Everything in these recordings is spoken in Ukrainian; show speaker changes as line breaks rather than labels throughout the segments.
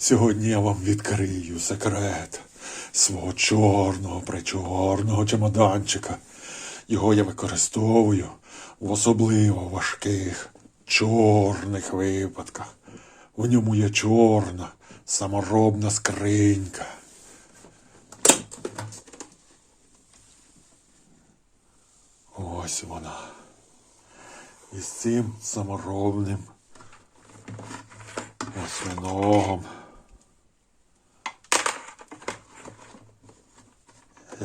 Сьогодні я вам відкрию секрет свого чорного причорного чемоданчика. Його я використовую в особливо важких чорних випадках. В ньому є чорна саморобна скринька. Ось вона. І з цим саморобним осьминогом,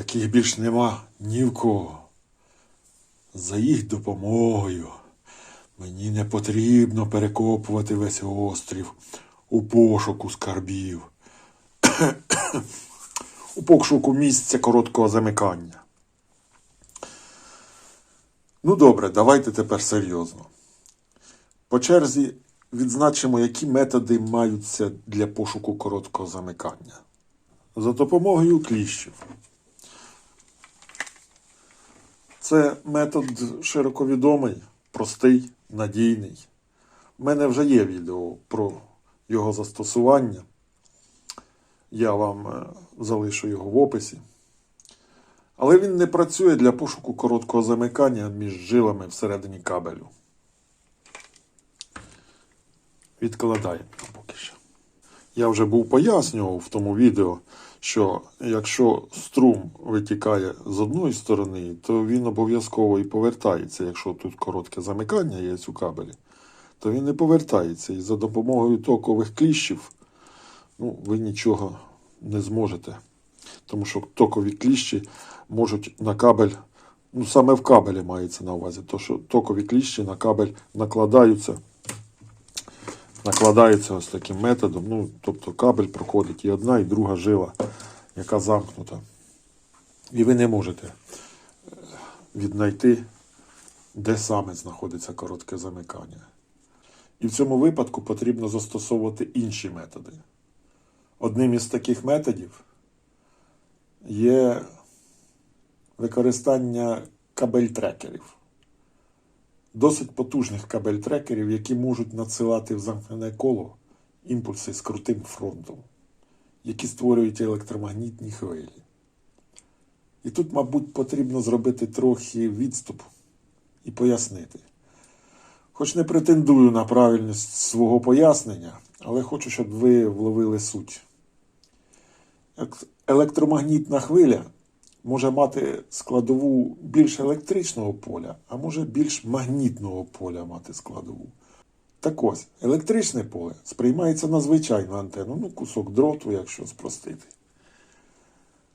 яких більш нема ні в кого. За їх допомогою мені не потрібно перекопувати весь острів у пошуку скарбів, у пошуку місця короткого замикання. Ну добре, давайте тепер серйозно. По черзі відзначимо, які методи маються для пошуку короткого замикання. За допомогою кліщів. Це метод широко відомий, простий, надійний. У мене вже є відео про його застосування. Я вам е, залишу його в описі. Але він не працює для пошуку короткого замикання між жилами всередині кабелю. Відкладаємо поки що. Я вже був пояснював в тому відео, що якщо струм витікає з одної сторони, то він обов'язково і повертається. Якщо тут коротке замикання є у кабелі, то він не повертається. І за допомогою токових кліщів ну, ви нічого не зможете. Тому що токові кліщі можуть на кабель, ну саме в кабелі мається на увазі, то що токові кліщі на кабель накладаються накладається ось таким методом. Ну, тобто кабель проходить і одна, і друга жила, яка замкнута. І ви не можете е, віднайти, де саме знаходиться коротке замикання. І в цьому випадку потрібно застосовувати інші методи. Одним із таких методів є використання кабель-трекерів досить потужних кабель-трекерів, які можуть надсилати в замкнене коло імпульси з крутим фронтом, які створюють електромагнітні хвилі. І тут, мабуть, потрібно зробити трохи відступ і пояснити. Хоч не претендую на правильність свого пояснення, але хочу, щоб ви вловили суть. Ек- Електромагнітна хвиля може мати складову більш електричного поля, а може більш магнітного поля мати складову. Так ось, електричне поле сприймається на звичайну антенну, ну, кусок дроту, якщо спростити.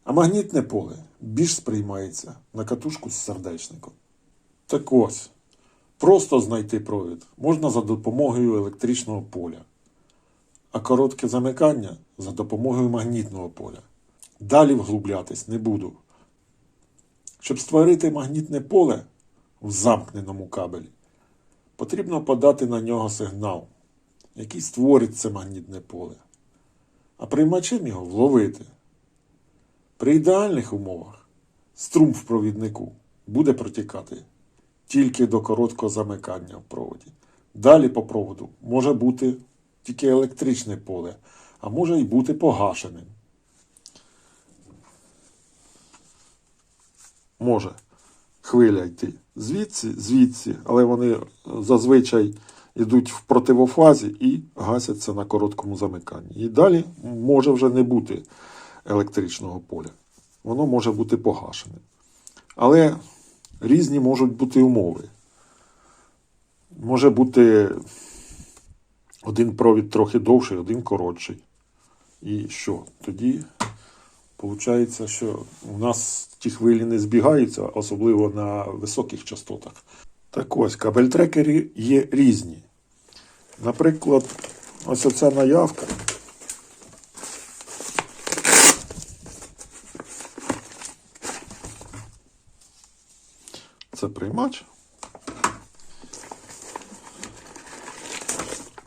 А магнітне поле більш сприймається на катушку з сердечником. Так ось, просто знайти провід можна за допомогою електричного поля, а коротке замикання за допомогою магнітного поля. Далі вглублятись не буду. Щоб створити магнітне поле в замкненому кабелі, потрібно подати на нього сигнал, який створить це магнітне поле, а приймачем його вловити. При ідеальних умовах струм в провіднику буде протікати тільки до короткого замикання в проводі. Далі по проводу може бути тільки електричне поле, а може й бути погашеним. Може хвиля йти звідси, звідси, але вони зазвичай йдуть в противофазі і гасяться на короткому замиканні. І далі може вже не бути електричного поля. Воно може бути погашене. Але різні можуть бути умови. Може бути один провід трохи довший, один коротший. І що? Тоді Получається, що у нас ті хвилі не збігаються, особливо на високих частотах. Так ось, кабель-трекери є різні. Наприклад, ось оця наявка. Це приймач.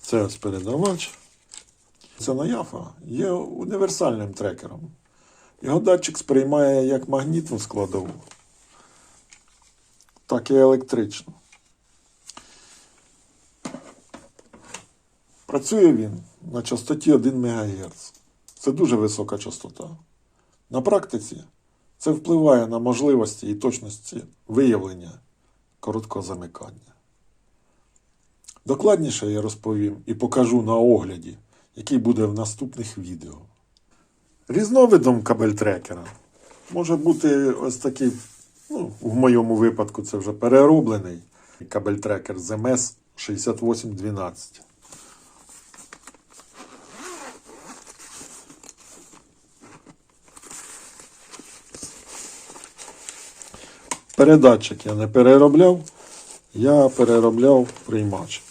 Це ось передавач. Ця наяфа є універсальним трекером. Його датчик сприймає як магнітну складову, так і електричну. Працює він на частоті 1 МГц. Це дуже висока частота. На практиці це впливає на можливості і точності виявлення короткого замикання. Докладніше я розповім і покажу на огляді, який буде в наступних відео. Різновидом кабельтрекера може бути ось такий, ну, в моєму випадку це вже перероблений кабельтрекер ZMS 6812. Передатчик я не переробляв, я переробляв приймач.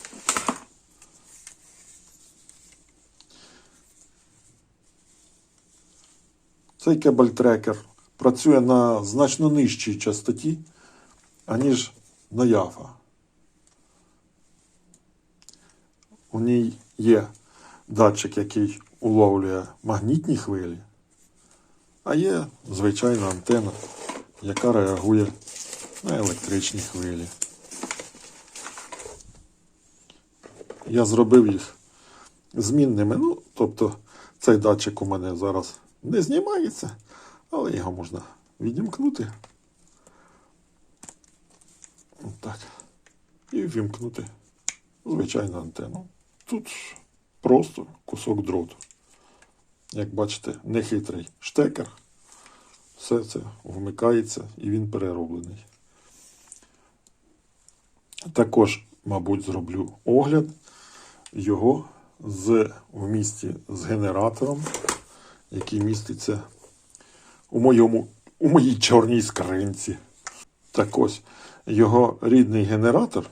Цей кабельтрекер працює на значно нижчій частоті, аніж на яфа. У ній є датчик, який уловлює магнітні хвилі, а є звичайна антена, яка реагує на електричні хвилі. Я зробив їх змінними. Ну, тобто цей датчик у мене зараз не знімається, але його можна відімкнути. Так. І ввімкнути звичайну антенну. Тут просто кусок дроту. Як бачите, нехитрий штекер. Все це вмикається і він перероблений. Також, мабуть, зроблю огляд його з, в місті з генератором, який міститься у, моєму, у моїй чорній скринці. Так ось, його рідний генератор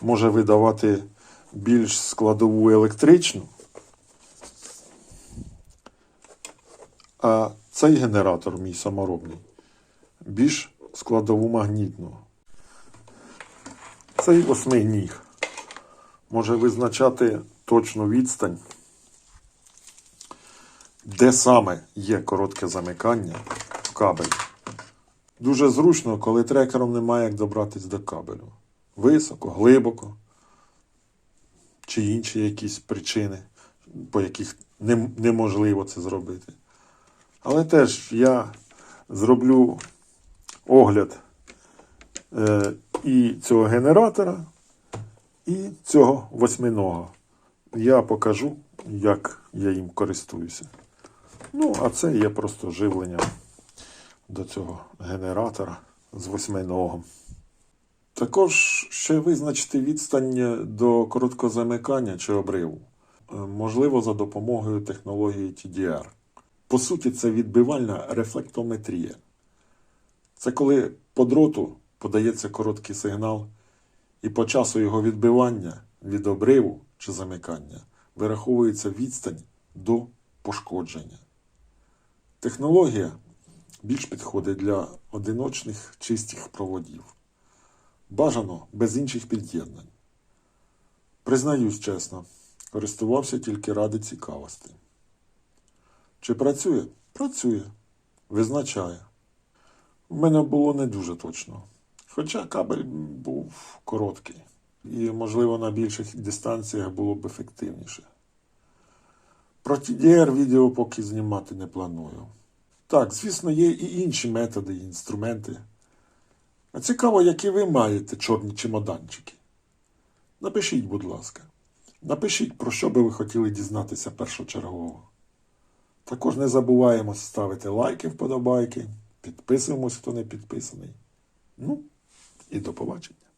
може видавати більш складову електричну, а цей генератор, мій саморобний, більш складову магнітну. Цей восьминіг може визначати точну відстань, де саме є коротке замикання в кабелі. Дуже зручно, коли трекером немає як добратись до кабелю. Високо, глибоко, чи інші якісь причини, по яких неможливо це зробити. Але теж я зроблю огляд е, і цього генератора, і цього восьминого. Я покажу, як я їм користуюся. Ну, а це є просто живлення до цього генератора з восьминогом. Також ще визначити відстань до короткого замикання чи обриву. Е, Можливо, за допомогою технології TDR. По суті, це відбивальна рефлектометрія. Це коли по дроту подається короткий сигнал, і по часу його відбивання від обриву чи замикання вираховується відстань до пошкодження. Технологія більш підходить для одиночних чистих проводів. Бажано без інших під'єднань. Признаюсь чесно, користувався тільки ради цікавості. Чи працює? Працює. Визначає. В мене було не дуже точно. Хоча кабель був короткий. І, можливо, на більших дистанціях було б ефективніше. Про TDR відео поки знімати не планую. Так, звісно, є і інші методи і інструменти. А цікаво, які ви маєте чорні чемоданчики. Напишіть, будь ласка. Напишіть, про що би ви хотіли дізнатися першочергово. Також не забуваємо ставити лайки, вподобайки, підписуємось, хто не підписаний. Ну, і до побачення.